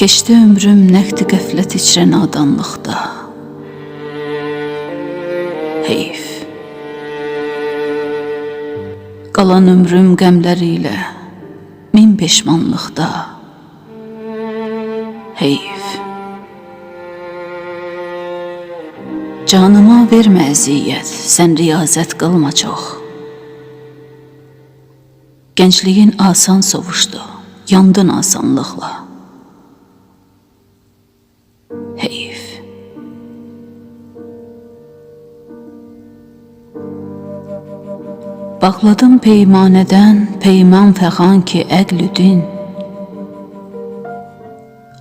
Keçdi ömrüm nəqdi qəflət içrə nadanlıqda. Heyf. Qalan ömrüm qəmləri ilə min peşmanlıqda. Heyf. Canıma vermə əziyyət, sən riyazət qılma çox. Gençliğin asan sovuşdu, yandın asanlıqla. Bağladım peymanədən peyman fəğan ki əqlüdün.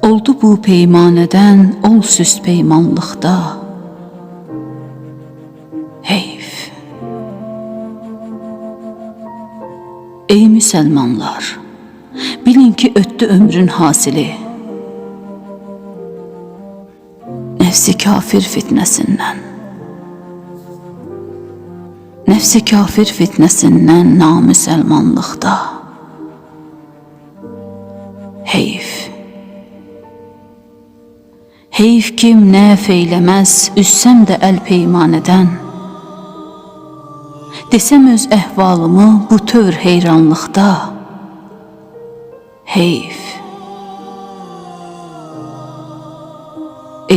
Oldu bu peymanədən ol süst peymanlıqda. Heyf. Ey müsəlmanlar, bilin ki ötdü ömrün hasili. Nefsi kafir fitnəsindən. Nefsi kafir fitnəsindən namüsəlmanlıqda. Heyf. Heyf kim nə feyləməz, üssəm də əl peymanədən. Desəm öz əhvalımı bu tövr heyranlıqda. Heyf.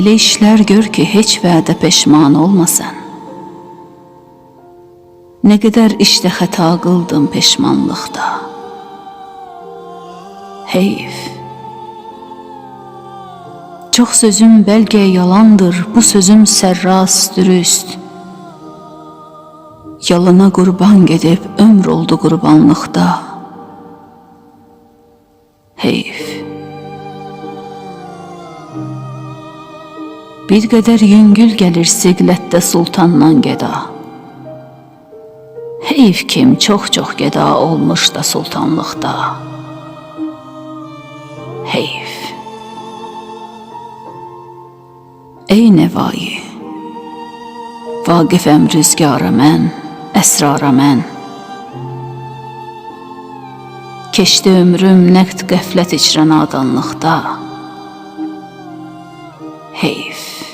Elə işlər gör ki, heç vədə peşman olmasan. Nə qədər işdə xəta qıldım peşmanlıqda. Heyf. Çox sözüm bəlkə yalandır, bu sözüm sərras dürüst. Yalana qurban gedib ömr oldu qurbanlıqda. Heyf. Bir qədər yüngül gəlir siqlətdə sultandan gəda. Heyf kim çox-çox gəda olmuş da sultanlıqda. Heyf. Ey Nevai, vaqifəm rüzgara mən, əsrara mən. Keçdi ömrüm nəqd qəflət içrən adanlıqda. Heyf.